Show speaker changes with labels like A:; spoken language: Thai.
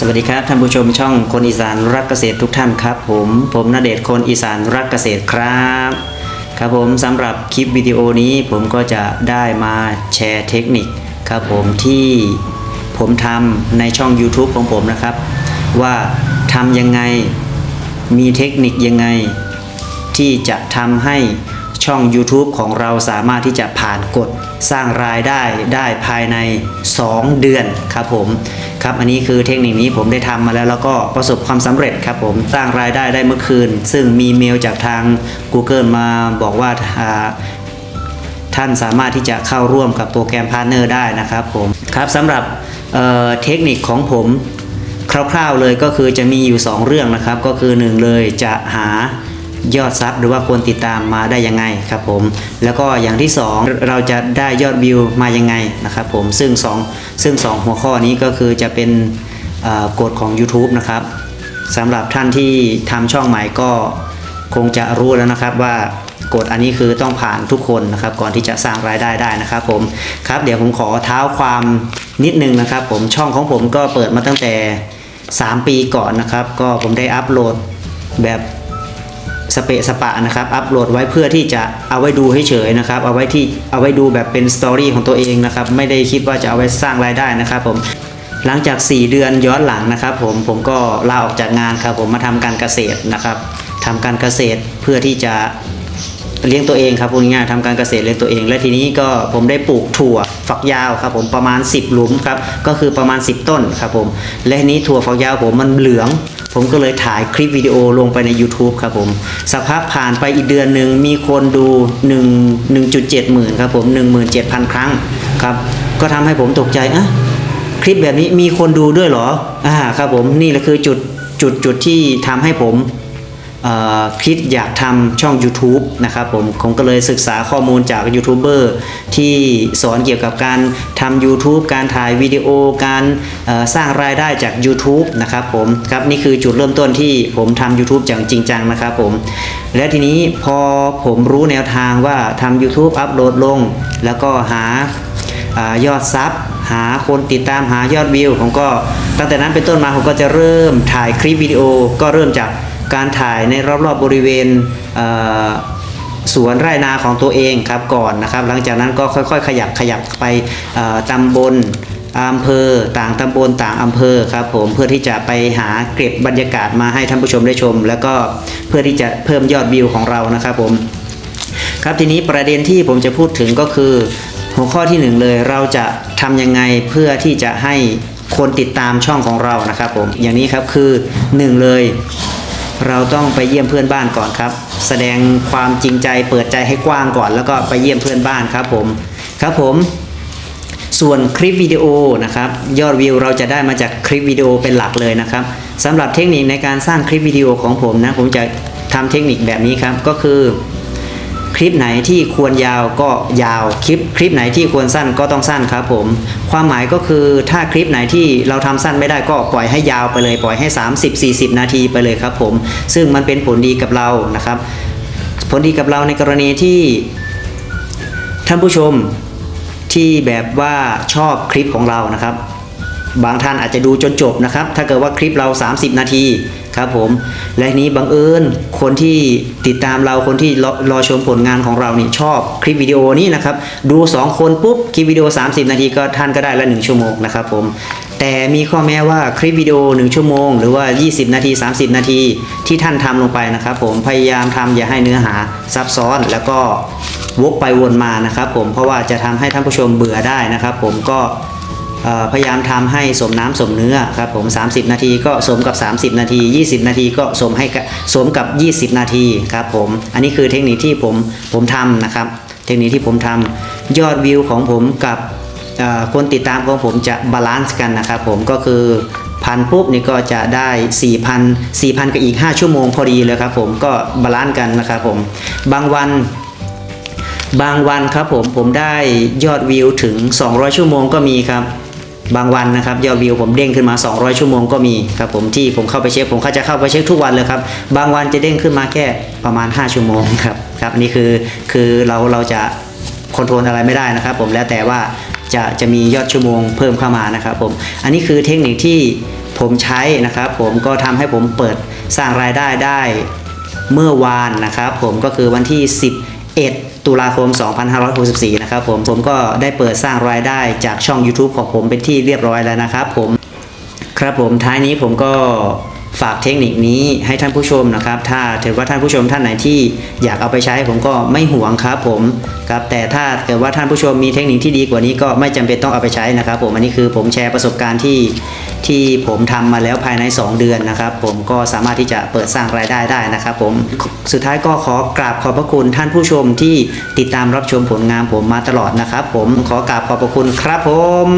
A: สวัสดีครับท่านผู้ชมช่องคนอีสานรักเกษตรทุกท่านครับ ผมผมณเดชคนอีสานรักเกษตรครับ ครับผมสำหรับคลิปวิดีโอนี้ผมก็จะได้มาแชร์เทคนิคครับผมที่ผมทำในช่อง YouTube ของผมนะครับ ว่าทำยังไงมีเทคนิคยังไง ที่จะทำให้ช่อง YouTube ของเราสามารถที่จะผ่านกฎสร้างรายได้ได้ภายใน 2 เดือนครับผม ครับอันนี้คือเทคนิคนี้ผมได้ทำมาแล้ว แล้วก็ประสบความสำเร็จครับผมสร้างรายได้ได้เมื่อคืน ซึ่งมีเมลจากทาง Google มาบอกว่าท่านสามารถที่จะเข้าร่วมกับโปรแกรมพาร์เนอร์ได้นะครับผมครับสำหรับเเทคนิคของผมคร่าวๆเลยก็คือจะมีอยู่ 2 เรื่องนะครับ ก็คือ 1 เลยจะหา ยอดซับหรือว่าคนติดตามมาได้ยังไงครับผม แล้วก็อย่างที่ 2 เราจะได้ยอดวิวมายังไงนะครับผมซึ่ง 2 ซึ่ง 2 หัวข้อนี้ก็คือจะเป็นกฎของ YouTube นะครับสำหรับท่านที่ทำช่องใหม่ก็คงจะรู้แล้วนะครับว่ากฎอันนี้คือต้องผ่านทุกคนนะครับ ก่อนที่จะสร้างรายได้ได้นะครับผมครับ เดี๋ยวผมขอเท้าความนิดนึงนะครับ ผมช่องของผมก็เปิดมาตั้งแต่ 3 ปีก่อนนะครับ ก็ผมได้อัปโหลดแบบ สเปะสปะนะครับอัปโหลดไว้เพื่อที่จะเอาไว้ดูให้เฉยนะครับเอาไว้ที่เอาไว้ดูแบบเป็นสตอรี่ของตัวเองนะครับไม่ได้คิดว่าจะเอาไว้สร้างรายได้นะครับผมหลังจาก 4 เดือนย้อนหลังนะครับ ผมผมก็ลาออกจากงานครับผมมาทำการเกษตรนะครับทำการเกษตรเพื่อที่จะเลี้ยงตัวเองครับพูดง่ายๆทำการเกษตรเลี้ยงตัวเอง และทีนี้ก็ผมได้ปลูกถั่วฝักยาวครับผมประมาณ 10 หลุมครับก็คือประมาณ 10 ต้นครับผมและทีนี้ถั่วฝักยาวผมมันเหลือง ผมก็เลยถ่ายคลิปวิดีโอลงไปใน YouTube ครับผมสักพักผ่านไปอีกเดือนหนึ่งมีคนดู1 1.7หมื่นครับผม17,000 ครั้งครับ ก็ทำให้ผมตกใจอะคลิปแบบนี้มีคนดูด้วยเหรออ่าครับผมนี่แหละคือจุดจุดจุดที่ทำให้ผม คิดอยากทำช่อง YouTube นะครับผมผมก็เลยศึกษาข้อมูลจากยูทูบเบอร์ที่สอนเกี่ยวกับการทำ YouTube การถ่ายวิดีโอการสร้างรายได้จาก YouTube นะครับผมครับนี่คือจุดเริ่มต้นที่ผมทำ YouTube อย่างจริงจังนะครับผมและทีนี้พอผมรู้แนวทางว่าทำ YouTube อัปโหลดลง แล้วก็หาอายอดซับหาคนติดตามหายอดวิวผมก็ตั้งแต่นั้นเป็นต้นมาผมก็จะเริ่มถ่ายคลิปวิดีโอก็เริ่มจาก การถ่ายในรอบๆบบริเวณเสวนไร่นาของตัวเองครับก่อนนะครับ หลังจากนั้นก็ค่อยๆ ขยับขยับไปตำบลอำเภอต่างตำบลต่างอำเภอครับผมเพื่อที่จะไปหาเก็บบรรยากาศมาให้ท่านผู้ชมได้ชม แล้วก็เพื่อที่จะเพิ่มยอดวิวของเรานะครับผมครับทีนี้ประเด็นที่ผมจะพูดถึงก็คือ หัวข้อที่หนึ่งเลยเราจะทำยังไงเพื่อที่จะให้คนติดตามช่องของเรานะครับผมอย่างนี้ครับคือหนึ่งเลย เราต้องไปเยี่ยมเพื่อนบ้านก่อนครับ แสดงความจริงใจเปิดใจให้กว้างก่อน แล้วก็ไปเยี่ยมเพื่อนบ้านครับผมครับผมส่วนคลิปวิดีโอนะครับยอดวิวเราจะได้มาจากคลิปวิดีโอเป็นหลักเลยนะครับสำหรับเทคนิคในการสร้างคลิปวิดีโอของผมนะผมจะทำเทคนิคแบบนี้ครับก็คือ คลิปไหนที่ควรยาวก็ยาวคลิป คลิปไหนที่ควรสั้นก็ต้องสั้นครับผม ความหมายก็คือถ้าคลิปไหนที่เราทำสั้นไม่ได้ก็ปล่อยให้ยาวไปเลย ปล่อยให้ 30-40 นาทีไปเลยครับผม ซึ่งมันเป็นผลดีกับเรานะครับ ผลดีกับเราในกรณีที่ท่านผู้ชมที่แบบว่าชอบคลิปของเรานะครับ บางท่านอาจจะดูจนจบนะครับ ถ้าเกิดว่าคลิปเรา 30 นาทีครับผม และนี้บังเอิญคนที่ติดตามเราคนที่รอรอชมผลงานของเรานี่ชอบคลิปวิดีโอนี้นะครับ ดู 2 คนปุ๊บคลิปวิดีโอ 30 นาทีก็ท่านก็ได้ละ 1 ชั่วโมงนะครับผม แต่มีข้อแม้ว่าคลิปวิดีโอ 1 ชั่วโมง หรือว่า 20 นาที 30 นาทีที่ท่านทำลงไปนะครับผมพยายามทำอย่าให้เนื้อหาซับซ้อนแล้วก็วกไปวนมานะครับผมเพราะว่าจะทำให้ท่านผู้ชมเบื่อได้นะครับ ผมก็ พยายามทำให้สมน้ำสมเนื้อครับผม 30 นาทีก็สมกับ 30 นาที 20 นาทีก็สมให้กับสมกับ 20 นาทีครับผม อันนี้คือเทคนิคที่ผมผมทำนะครับ เทคนิคที่ผมทำยอดวิวของผมกับคนติดตามของผมจะบาลานซ์กันนะครับผมก็คือพันปุ๊บนี่ก็จะได้ 4,000 4,000 กับอีก 5 ชั่วโมงพอดีเลยครับผมก็บาลานซ์กันนะครับผมบางวันบางวันครับผมผมได้ยอดวิวถึง 200 ชั่วโมงก็มีครับ บางวันนะครับยอดวิวผมเด้งขึ้นมา 200 ชั่วโมงก็มีครับผมที่ผมเข้าไปเช็คผมก็จะเข้าไปเช็คทุกวันเลยครับ บางวันจะเด้งขึ้นมาแค่ประมาณ 5 ชั่วโมงครับครับอันนี้คือคือเราเราจะคอนโทรลอะไรไม่ได้นะครับ ผมแล้วแต่ว่าจะจะมียอดชั่วโมงเพิ่มเข้ามานะครับผมอันนี้คือเทคนิคที่ผมใช้นะครับ ผมก็ทำให้ผมเปิดสร้างรายได้ได้เมื่อวานนะครับ ผมก็คือวันที่ 11 ตุลาคม 2564 นะครับผมผมก็ได้เปิดสร้างรายได้จากช่อง YouTube ของผมเป็นที่เรียบร้อยแล้วนะครับผมครับผมท้ายนี้ผมก็ ฝากเทคนิคนี้ให้ท่านผู้ชมนะครับ ถ้าถือว่าท่านผู้ชมท่านไหนที่อยากเอาไปใช้ผมก็ไม่ห่วงครับผมครับแต่ถ้าเกิดว่าท่านผู้ชมมีเทคนิคที่ดีกว่านี้ก็ไม่จำเป็นต้องเอาไปใช้นะครับผมอันนี้คือผมแชร์ประสบการณ์ที่ที่ผมทำมาแล้วภายใน 2 เดือนนะครับ ผมก็สามารถที่จะเปิดสร้างรายได้ได้นะครับ ผมสุดท้ายก็ขอกราบขอบพระคุณท่านผู้ชมที่ติดตามรับชมผลงานผมมาตลอดนะครับ ผมขอกราบขอบพระคุณครับผม